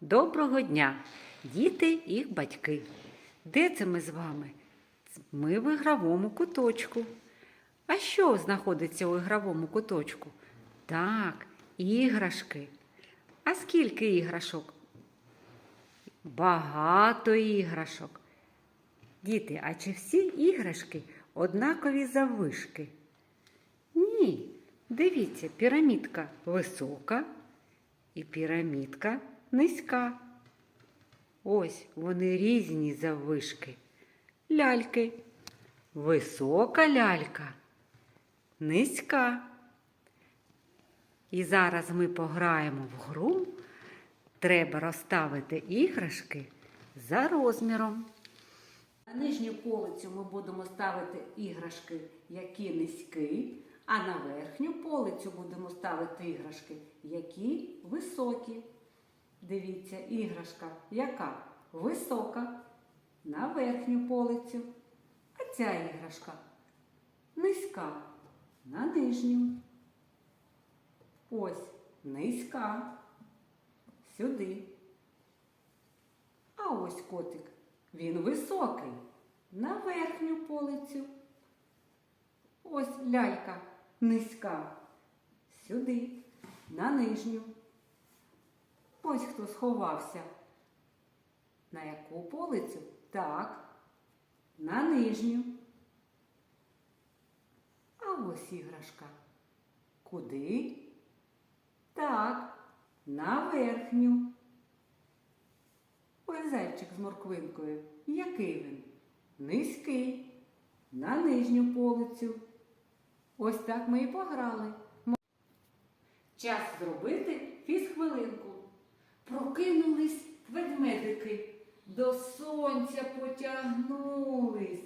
Доброго дня, діти і батьки. Де це ми з вами? Ми в ігровому куточку. А що знаходиться у ігровому куточку? Так, іграшки. А скільки іграшок? Багато іграшок. Діти, а чи всі іграшки однакові заввишки? Ні. Дивіться, пірамідка висока і пірамідка низька. Ось вони різні заввишки. Ляльки. Висока лялька, низька. І зараз ми пограємо в гру. Треба розставити іграшки за розміром. На нижню полицю ми будемо ставити іграшки, які низькі, а на верхню полицю будемо ставити іграшки, які високі. Дивіться, іграшка яка висока на верхню полицю, а ця іграшка низька на нижню. Ось низька сюди. А ось котик. Він високий на верхню полицю. Ось лялька низька. Сюди, на нижню. Ось хто сховався. На яку полицю? Так, на нижню. А ось іграшка. Куди? Так, на верхню. Ой, зайчик з морквинкою. Який він? Низький. На нижню полицю. Ось так ми і пограли. Час зробити фізхвилинку. Прокинулись ведмедики, до сонця потягнулись.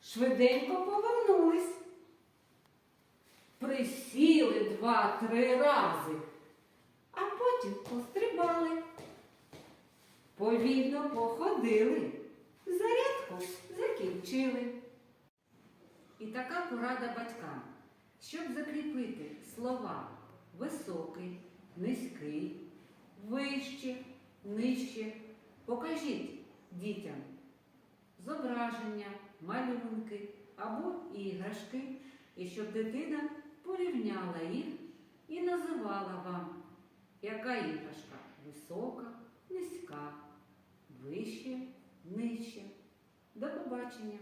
Швиденько повернулись. Присіли два-три рази, а потім пострибали. Повільно походили, зарядку закінчили. І така порада батькам, щоб закріпити слова високий, низький, вище, нижче. Покажіть дітям зображення, малюнки або іграшки, і щоб дитина порівняла їх і називала вам, яка іграшка висока, низька, вище, нижче. До побачення!